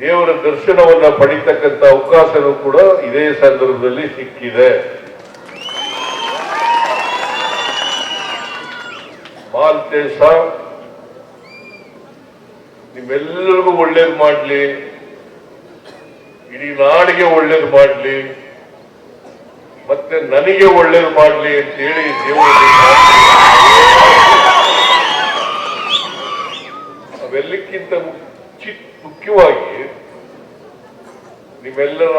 ದೇವರ ದರ್ಶನವನ್ನ ಪಡಿತಕ್ಕಂತ ಅವಕಾಶನೂ ಕೂಡ ಇದೇ ಸಂದರ್ಭದಲ್ಲಿ ಸಿಕ್ಕಿದೆ. ಮಾಲ್ತೇಶ ನಿಮ್ಮೆಲ್ಲರಿಗೂ ಒಳ್ಳೇದು ಮಾಡಲಿ. ಇಡೀ ನಾಡಿಗೆ ಒಳ್ಳೇದು ಮಾಡಲಿ. ಮತ್ತೆ ನನಗೆ ಒಳ್ಳೇದು ಮಾಡ್ಲಿ ಅಂತೇಳಿ ದೇವರಲ್ಲಿ ಅವೆಲ್ಲಕ್ಕಿಂತ ಮುಚ್ಚಿ ಮುಖ್ಯವಾಗಿ ನಿಮ್ಮೆಲ್ಲರ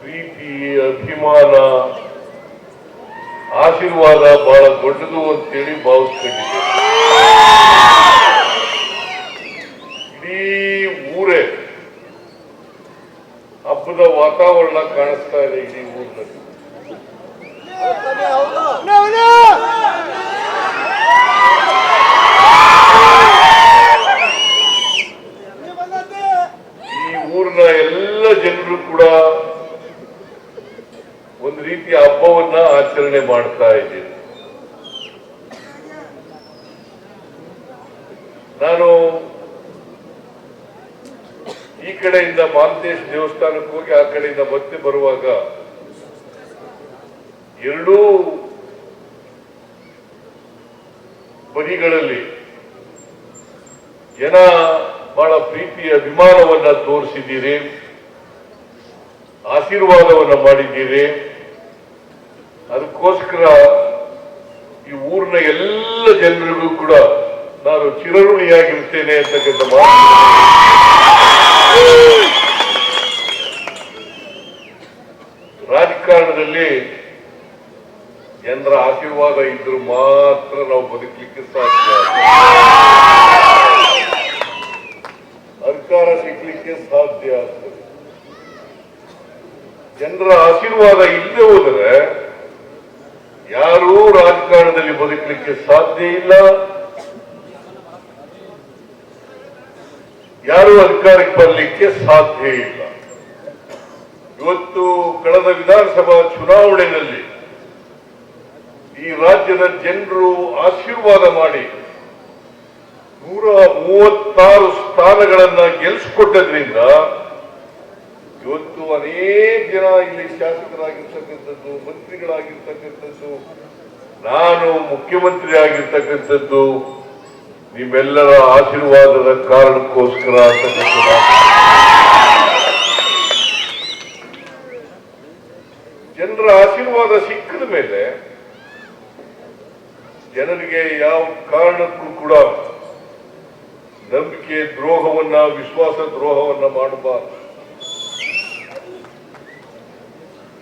ಪ್ರೀತಿ, ಅಭಿಮಾನ, ಆಶೀರ್ವಾದ ಬಹಳ ದೊಡ್ಡದು ಅಂತೇಳಿ ಭಾವಿಸ್ಕೊಂಡಿದ್ದೆ ಇಡೀ ಊರೇ ಹಬ್ಬದ ವಾತಾವರಣ ಕಾಣಿಸ್ತಾ ಇದೆ ಇಡೀ ಊರಿನಲ್ಲಿ ಈ ಊರಿನ ಎಲ್ಲ ಜನರು ಕೂಡ ಒಂದು ರೀತಿಯ ಹಬ್ಬವನ್ನ ಆಚರಣೆ ಮಾಡ್ತಾ ಇದ್ದೀನಿ ನಾನು ಈ ಕಡೆಯಿಂದ ಮಾಂತೇಶ್ ದೇವಸ್ಥಾನಕ್ಕೆ ಹೋಗಿ ಆ ಕಡೆಯಿಂದ ಮತ್ತೆ ಬರುವಾಗ ಎರಡೂ ಬದಿಗಳಲ್ಲಿ ಜನ ಬಹಳ ಪ್ರೀತಿಯ ವಿಮಾನವನ್ನ ತೋರಿಸಿದ್ದೀರಿ, ಆಶೀರ್ವಾದವನ್ನ ಮಾಡಿದ್ದೀರಿ. ಅದಕ್ಕೋಸ್ಕರ ಈ ಊರಿನ ಎಲ್ಲ ಜನರಿಗೂ ಕೂಡ ನಾನು ಚಿರಋಣಿಯಾಗಿರ್ತೇನೆ ಅಂತಕ್ಕಂಥ ರಾಜಕಾರಣದಲ್ಲಿ ಜನರ ಆಶೀರ್ವಾದ ಇದ್ರೂ ಮಾತ್ರ ನಾವು ಬದುಕಲಿಕ್ಕೆ ಸಾಧ್ಯ. ಅಧಿಕಾರ ಸಿಗ್ಲಿಕ್ಕೆ ಸಾಧ್ಯ ಆಗ್ತದೆ. ಜನರ ಆಶೀರ್ವಾದ ಇಲ್ಲದೆ ಹೋದರೆ ಯಾರೂ ರಾಜಕಾರಣದಲ್ಲಿ ಬದುಕಲಿಕ್ಕೆ ಸಾಧ್ಯ ಇಲ್ಲ. ಯಾರೂ ಅಧಿಕಾರಕ್ಕೆ ಬರಲಿಕ್ಕೆ ಸಾಧ್ಯ ಇಲ್ಲ. ಇವತ್ತು ಕಳೆದ ವಿಧಾನಸಭಾ ಚುನಾವಣೆಯಲ್ಲಿ ಈ ರಾಜ್ಯದ ಜನರು ಆಶೀರ್ವಾದ ಮಾಡಿ ನೂರ ಮೂವತ್ತಾರು ಸ್ಥಾನಗಳನ್ನ ಗೆಲ್ಸಿಕೊಟ್ಟದ್ರಿಂದ ಇವತ್ತು ಅನೇಕ ಜನ ಇಲ್ಲಿ ಶಾಸಕರಾಗಿರ್ತಕ್ಕಂಥದ್ದು, ಮಂತ್ರಿಗಳಾಗಿರ್ತಕ್ಕಂಥದ್ದು, ನಾನು ಮುಖ್ಯಮಂತ್ರಿ ಆಗಿರ್ತಕ್ಕಂಥದ್ದು, ನಿಮ್ಮೆಲ್ಲರ ಆಶೀರ್ವಾದದ ಕಾರಣಕ್ಕೋಸ್ಕರ. ಜನರ ಆಶೀರ್ವಾದ ಸಿಕ್ಕಿದ ಮೇಲೆ ಜನರಿಗೆ ಯಾವ ಕಾರಣಕ್ಕೂ ಕೂಡ ನಂಬಿಕೆ ದ್ರೋಹವನ್ನ, ವಿಶ್ವಾಸ ದ್ರೋಹವನ್ನ ಮಾಡಬಾರದು.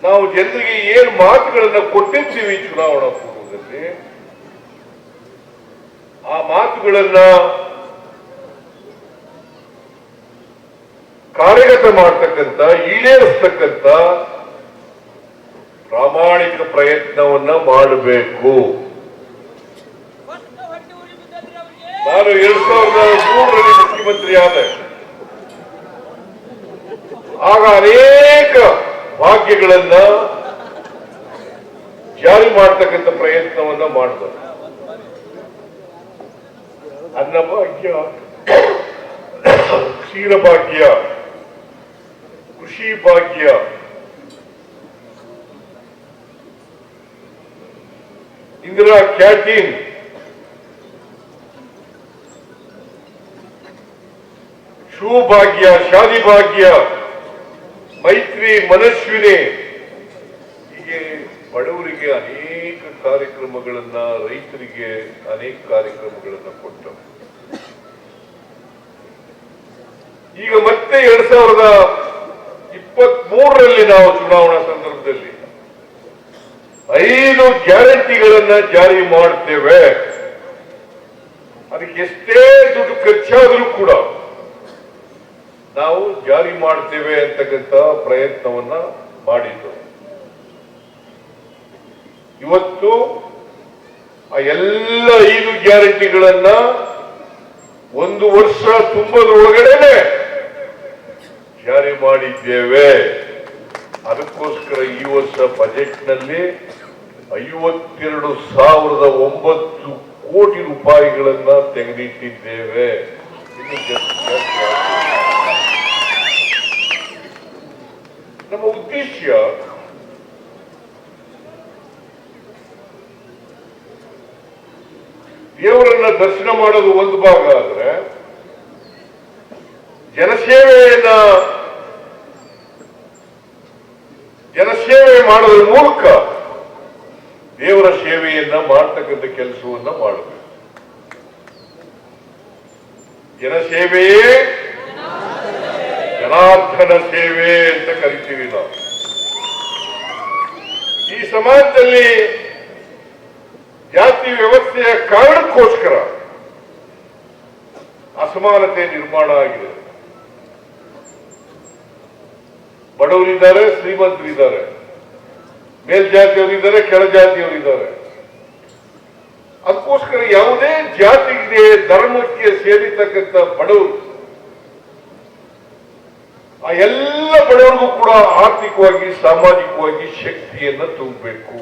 ನಾವು ಜನರಿಗೆ ಏನ್ ಮಾತುಗಳನ್ನ ಕೊಟ್ಟಿರ್ತೀವಿ ಚುನಾವಣಾ ಪೂರ್ವದಲ್ಲಿ, ಆ ಮಾತುಗಳನ್ನ ಕಾರ್ಯಗತ ಮಾಡ್ತಕ್ಕಂಥ, ಈಡೇರಿಸ್ತಕ್ಕಂಥ ಪ್ರಾಮಾಣಿಕ ಪ್ರಯತ್ನವನ್ನ ಮಾಡಬೇಕು. ನಾನು ಎರಡ್ ಸಾವಿರದ ಮೂರರಲ್ಲಿ ಮುಖ್ಯಮಂತ್ರಿ ಆದೆ ಆಗ ಅನೇಕ ಭಾಗ್ಯಗಳನ್ನ ಜಾರಿ ಮಾಡ್ತಕ್ಕಂಥ ಪ್ರಯತ್ನವನ್ನ ಮಾಡಿದೆ. ಅನ್ನಭಾಗ್ಯ ಕ್ಷೀರಭಾಗ್ಯ ಕೃಷಿ ಭಾಗ್ಯ, ಇಂದಿರಾ ಕ್ಯಾಂಟೀನ್ ಶೂ ಭಾಗ್ಯ ಶಾದಿ ಭಾಗ್ಯ ಮೈತ್ರಿ ಮನಸ್ವಿನಿ. ಹೀಗೆ ಬಡವರಿಗೆ ಅನೇಕ ಕಾರ್ಯಕ್ರಮಗಳನ್ನ, ರೈತರಿಗೆ ಅನೇಕ ಕಾರ್ಯಕ್ರಮಗಳನ್ನ ಕೊಟ್ಟ ಈಗ ಮತ್ತೆ ಎರಡ್ ಸಾವಿರದ ಇಪ್ಪತ್ತ್ ಮೂರರಲ್ಲಿ ನಾವು ಚುನಾವಣಾ ಸಂದರ್ಭದಲ್ಲಿ ಐದು ಗ್ಯಾರಂಟಿಗಳನ್ನ ಜಾರಿ ಮಾಡ್ತೇವೆ. ಅದಕ್ಕೆ ಎಷ್ಟೇ ದುಡ್ಡು ಖರ್ಚಾದರೂ ಕೂಡ ನಾವು ಜಾರಿ ಮಾಡ್ತೇವೆ ಅಂತಕ್ಕಂಥ ಪ್ರಯತ್ನವನ್ನ ಮಾಡಿದ್ದು. ಇವತ್ತು ಆ ಎಲ್ಲ ಐದು ಗ್ಯಾರಂಟಿಗಳನ್ನ ಒಂದು ವರ್ಷ ತುಂಬದೊಳಗಡೆನೆ ಜಾರಿ ಮಾಡಿದ್ದೇವೆ. ಅದಕ್ಕೋಸ್ಕರ ಈ ವರ್ಷ ಬಜೆಟ್ನಲ್ಲಿ ಐವತ್ತೆರಡು ಸಾವಿರದ ಒಂಬತ್ತು ಕೋಟಿ ರೂಪಾಯಿಗಳನ್ನ ತೆಗೆದಿಟ್ಟಿದ್ದೇವೆ. ನಮ್ಮ ಉದ್ದೇಶ ದೇವರನ್ನ ದರ್ಶನ ಮಾಡೋದು ಒಂದು ಭಾಗ ಆದ್ರೆ ಜನಸೇವೆಯನ್ನ ಜನಸೇವೆ ಮಾಡೋದ್ರ ಮೂಲಕ ದೇವರ ಸೇವೆಯನ್ನ ಮಾಡ್ತಕ್ಕಂಥ ಕೆಲಸವನ್ನ ಮಾಡಬೇಕು. ಜನಸೇವೆಯೇ ಜನಾರ್ದನ ಸೇವೆ ಅಂತ ಕರಿತೀವಿ ನಾವು. ಈ ಸಮಾಜದಲ್ಲಿ ಜಾತಿ ವ್ಯವಸ್ಥೆಯ ಕಾರಣಕ್ಕೋಸ್ಕರ ಅಸಮಾನತೆ ನಿರ್ಮಾಣ ಆಗಿದೆ. ಬಡವರಿದ್ದಾರೆ, ಶ್ರೀಮಂತರಿದ್ದಾರೆ. ಮೇಲ್ಜಾತಿಯವರಿದ್ದಾರೆ, ಕೆಳಜಾತಿಯವರಿದ್ದಾರೆ. ಅದಕ್ಕೋಸ್ಕರ ಯಾವುದೇ ಜಾತಿಗೆ ಧರ್ಮಕ್ಕೆ ಸೇರಿತಕ್ಕಂಥ ಬಡವರು ಆ ಎಲ್ಲ ಬಡವರಿಗೂ ಕೂಡ ಆರ್ಥಿಕವಾಗಿ, ಸಾಮಾಜಿಕವಾಗಿ ಶಕ್ತಿಯನ್ನ ತುಂಬಬೇಕು.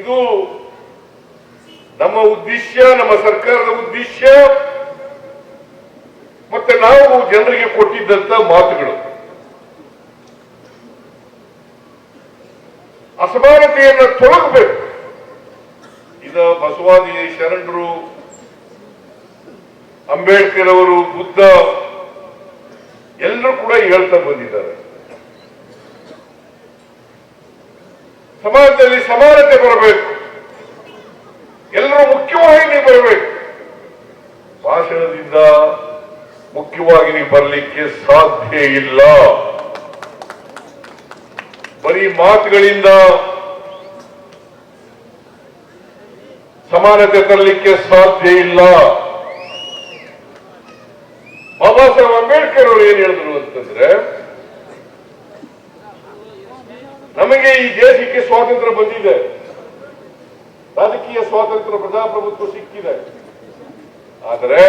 ಇದು ನಮ್ಮ ಉದ್ದೇಶ, ನಮ್ಮ ಸರ್ಕಾರದ ಉದ್ದೇಶ, ಮತ್ತೆ ನಾವು ಜನರಿಗೆ ಕೊಟ್ಟಿದ್ದಂತ ಮಾತುಗಳು. ಅಸಮಾನತೆಯನ್ನು ತೊಡಗಬೇಕು. ಇದ ಬಸವಾದಿ ಶರಣರು ಅಂಬೇಡ್ಕರ್ ಅವರು ಬುದ್ಧ ಎಲ್ಲರೂ ಕೂಡ ಹೇಳ್ತಾ ಬಂದಿದ್ದಾರೆ. ಸಮಾಜದಲ್ಲಿ ಸಮಾನತೆ ಬರಬೇಕು. ಎಲ್ಲರೂ ಮುಖ್ಯವಾಹಿನಿ ಬರಬೇಕು. ಭಾಷಣದಿಂದ ಮುಖ್ಯವಾಹಿನಿ ಬರಲಿಕ್ಕೆ ಸಾಧ್ಯ ಇಲ್ಲ. ಬರೀ ಮಾತುಗಳಿಂದ ಸಮಾನತೆ ತರಲಿಕ್ಕೆ ಸಾಧ್ಯ ಇಲ್ಲ ಬಾಬಾ ಸಾಹೇಬ್ ಅಂಬೇಡ್ಕರ್ ಅವರು ಏನ್ ಹೇಳಿದ್ರು ಅಂತಂದ್ರೆ, ನಮಗೆ ಈ ದೇಶಕ್ಕೆ ಸ್ವಾತಂತ್ರ್ಯ ಬಂದಿದೆ. ರಾಜಕೀಯ ಸ್ವಾತಂತ್ರ್ಯ ಪ್ರಜಾಪ್ರಭುತ್ವ ಸಿಕ್ಕಿದೆ. ಆದರೆ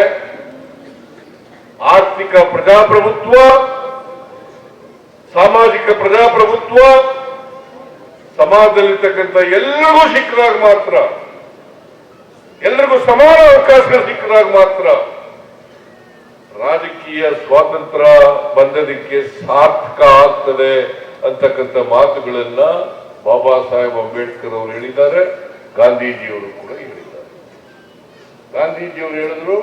ಆರ್ಥಿಕ ಪ್ರಜಾಪ್ರಭುತ್ವ, ಸಾಮಾಜಿಕ ಪ್ರಜಾಪ್ರಭುತ್ವ, ಸಮಾಜದಲ್ಲಿರ್ತಕ್ಕಂಥ ಎಲ್ಲರಿಗೂ ಸಿಕ್ಕಿದಾಗ ಮಾತ್ರ, ಎಲ್ರಿಗೂ ಸಮಾನ ಅವಕಾಶ ಸಿಕ್ಕಿದಾಗ ಮಾತ್ರ ರಾಜಕೀಯ ಸ್ವಾತಂತ್ರ್ಯ ಬಂದದಕ್ಕೆ ಸಾರ್ಥಕ ಆಗ್ತದೆ ಅಂತಕ್ಕಂಥ ಮಾತುಗಳನ್ನ ಬಾಬಾ ಸಾಹೇಬ್ ಅಂಬೇಡ್ಕರ್ ಅವರು ಹೇಳಿದ್ದಾರೆ, ಗಾಂಧೀಜಿಯವರು ಕೂಡ ಹೇಳಿದ್ದಾರೆ. ಗಾಂಧೀಜಿಯವರು ಹೇಳಿದ್ರು,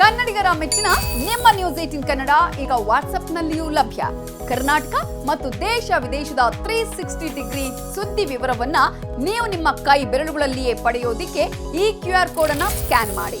ಕನ್ನಡಿಗರ ಮೆಚ್ಚಿನ ನಿಮ್ಮ ನ್ಯೂಸ್ ಏಟಿನ್ ಕನ್ನಡ ಈಗ ವಾಟ್ಸ್ಆಪ್ನಲ್ಲಿಯೂ ಲಭ್ಯ. ಕರ್ನಾಟಕ ಮತ್ತು ದೇಶ ವಿದೇಶದ ತ್ರೀ ಸಿಕ್ಸ್ಟಿ ಡಿಗ್ರಿ ಸುದ್ದಿ ವಿವರವನ್ನ ನೀವು ನಿಮ್ಮ ಕೈ ಬೆರಳುಗಳಲ್ಲಿಯೇ ಪಡೆಯೋದಿಕ್ಕೆ ಈ ಕ್ಯೂ ಆರ್ ಕೋಡ್ ಅನ್ನ ಸ್ಕ್ಯಾನ್ ಮಾಡಿ.